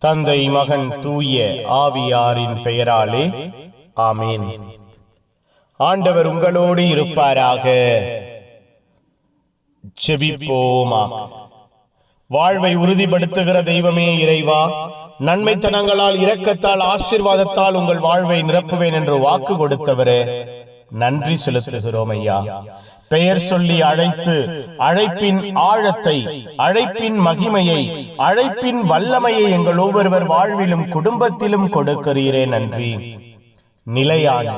தந்தை மகன் தூய ஆவியாரின் பெயராலே ஆமேன். ஆண்டவர் உங்களோடு இருப்பாராக. ஜெபிப்போமாக. வாழ்வை உறுதிப்படுத்துகிற தெய்வமே இறைவா நன்மைத்தனங்களால் இரக்கத்தால் ஆசீர்வாதத்தால் உங்கள் வாழ்வை நிரப்புவேன் என்று வாக்கு கொடுத்தவரே நன்றி செலுத்துகிறோம் ஐயா. பெயர் சொல்லி அழைத்து அழைப்பின் ஆழத்தை அழைப்பின் மகிமையை அழைப்பின் வல்லமையை எங்கள் ஒவ்வொருவர் வாழ்விலும் குடும்பத்திலும் கொடுக்கிறீரே நன்றி. நிலையான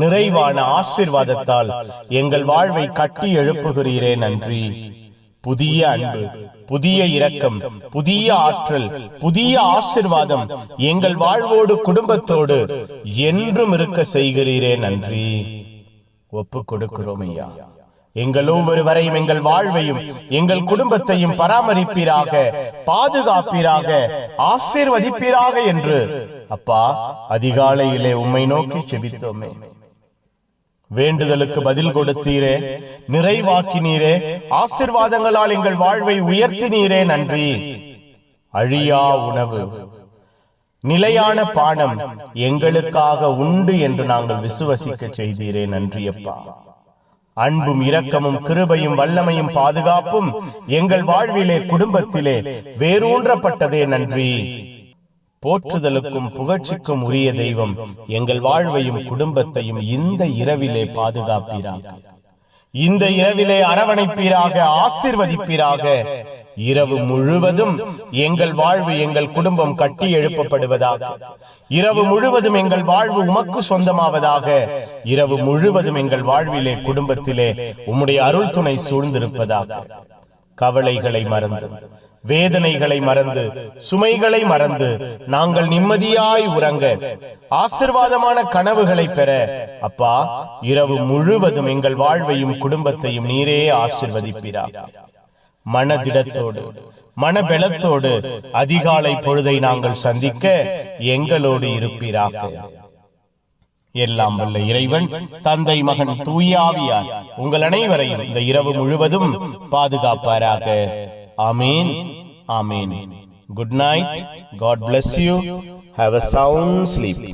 நிறைவான ஆசிர்வாதத்தால் எங்கள் வாழ்வை கட்டி எழுப்புகிறீரே நன்றி. புதிய அன்பு புதிய இரக்கம் புதிய ஆற்றல் புதிய ஆசிர்வாதம் எங்கள் வாழ்வோடு குடும்பத்தோடு என்றும் இருக்க செய்கிறீரே நன்றி. ஒப்பு கொடுக்கிறோம் ஐயா. எங்கள் ஒவ்வொருவரையும் எங்கள் வாழ்வையும் எங்கள் குடும்பத்தையும் பராமரிப்பீராக பாதுகாப்பீராக ஆசீர்வதிப்பீராக என்று அப்பா அதிகாலையிலே உம்மை நோக்கி செபித்தோமே. வேண்டுதலுக்கு பதில் கொடுத்தீரே நிறைவாக்கினீரே ஆசிர்வாதங்களால் எங்கள் வாழ்வை உயர்த்தினீரே நன்றி. அழியா உணவு. நிலையான பானம் எங்களுக்காக உண்டு என்று நாங்கள் விசுவசிக்க செய்தீரே நன்றி அப்பா அன்பும் இரக்கமும் கிருபையும் வல்லமையும் பாதுகாப்பும் எங்கள் வாழ்விலே குடும்பத்திலே வேரூன்றப்பட்டதே நன்றி. போற்றுதலுக்கும் புகழ்ச்சிக்கும் உரிய தெய்வம் எங்கள் வாழ்வையும் குடும்பத்தையும் இந்த இரவிலே பாதுகாப்பீராக. இந்த இரவிலே அரவணைப்பீராக ஆசிர்வதிப்பீராக. இரவு முழுவதும் எங்கள் வாழ்வு எங்கள் குடும்பம் கட்டி எழுப்பப்படுவதாக. இரவு முழுவதும் எங்கள் வாழ்வு உமக்கு சொந்தமாவதாக. இரவு முழுவதும் எங்கள் வாழ்விலே குடும்பத்திலே உம்முடைய அருள் துணை சூழ்ந்திருப்பதாக. கவலைகளை மறந்து வேதனைகளை மறந்து சுமைகளை மறந்து நாங்கள் நிம்மதியாய் உறங்க ஆசிர்வாதமான கனவுகளை பெற அப்பா இரவு முழுவதும் எங்கள் வாழ்வையும் குடும்பத்தையும் நீரே ஆசிர்வதிப்பிறார் மனதிடத்தோடு மனபலத்தோடு அதிகாலை பொழுதை நாங்கள் சந்திக்க எங்களோடு இருப்பீராக. எல்லாம் வல்ல இறைவன் தந்தை மகன் தூயாவியார் உங்கள் அனைவரையும் இந்த இரவு முழுவதும் பாதுகாப்பாராக. ஆமீன். ஆமீன். Good night God bless you have a sound sleep